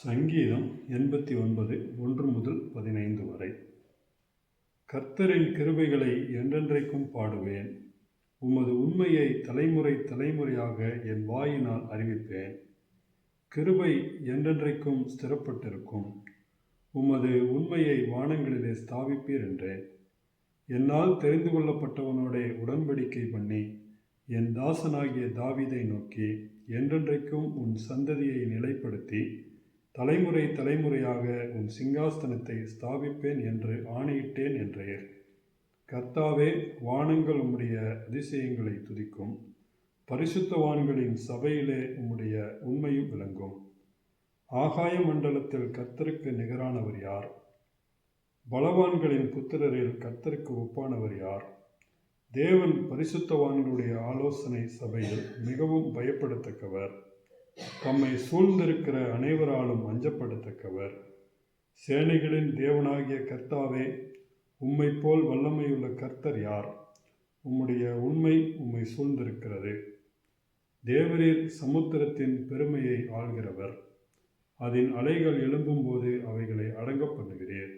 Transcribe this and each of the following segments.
சங்கீதம் எண்பத்தி ஒன்பது ஒன்று முதல் பதினைந்து வரை. கர்த்தரின் கிருபைகளை என்றென்றைக்கும் பாடுவேன். உமது உண்மையை தலைமுறை தலைமுறையாக என் வாயினால் அறிவிப்பேன். கிருபை என்றென்றைக்கும் ஸ்திரப்பட்டிருக்கும். உமது உண்மையை வானங்களிலே ஸ்தாபிப்பீர் என்றேன் என்னால் தெரிந்து கொள்ளப்பட்டவனோடே உடன்படிக்கை பண்ணி என் தாசனாகிய தாவீதை நோக்கி என்றென்றைக்கும் உன் சந்ததியை நிலைப்படுத்தி தலைமுறை தலைமுறையாக உன் சிங்காசனத்தை ஸ்தாபிப்பேன் என்று ஆணையிட்டேன் என்றேர் கர்த்தாவே வானங்கள் உம்முடைய அதிசயங்களை துதிக்கும். பரிசுத்தவான்களின் சபையிலே உம்முடைய உண்மையும் விளங்கும். ஆகாய மண்டலத்தில் கர்த்தருக்கு நிகரானவர் யார்? பலவான்களின் புத்திரரில் கர்த்தருக்கு ஒப்பானவர் யார்? தேவன் பரிசுத்தவான்களுடைய ஆலோசனை சபையில் மிகவும் பயப்படத்தக்கவர். தம்மை சூழ்ந்திருக்கிற அனைவராலும் அஞ்சப்படத்தக்கவர். சேனைகளின் தேவனாகிய கர்த்தாவே உம்மை போல் வல்லமையுள்ள கர்த்தர் யார்? உம்முடைய உண்மை உம்மை சூழ்ந்திருக்கிறது. தேவரீர் சமுத்திரத்தின் பெருமையை ஆள்கிறவர். அதன் அலைகள் எழும்பும்போது அவைகளை அடங்க பண்ணுகிறீர்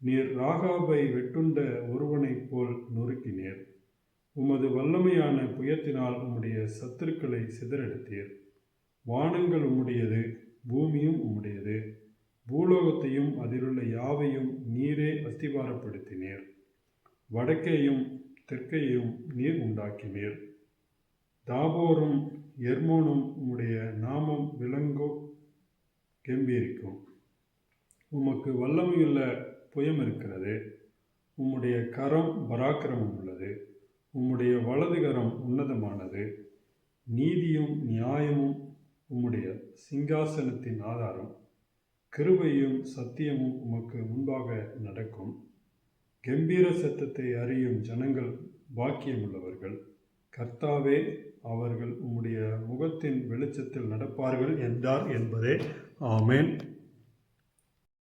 நீர் ராகாபை வெட்டுண்ட ஒருவனைப் போல் நொறுக்கினீர். உமது வல்லமையான புயத்தினால் உம்முடைய சத்துருக்களை சிதறெடுத்தீர். வானங்கள் உம்முடையது பூமியும் உம்முடையது. பூலோகத்தையும் அதிலுள்ள யாவையும் நீரே அஸ்திபாரப்படுத்தினீர் வடக்கேயும் தெற்கையும் நீர் உண்டாக்கினீர். தாபோரும் எர்மோனும் உம்முடைய நாமம் விளங்கோ கெம்பீரிக்கும். உமக்கு வல்லமையுள்ள புயம் இருக்கிறது. உம்முடைய கரம் பராக்கிரமம் உள்ளது. உம்முடைய வலது கரம் உன்னதமானது. நீதியும் நியாயமும் உம்முடைய சிங்காசனத்தின் ஆதாரம் கிருபையும் சத்தியமும் உமக்கு முன்பாக நடக்கும். கம்பீர சத்தத்தை அறியும் ஜனங்கள் பாக்கியமுள்ளவர்கள். கர்த்தாவே அவர்கள் உம்முடைய முகத்தின் வெளிச்சத்தில் நடப்பார்கள் என்றார் என்பதே. ஆமேன்.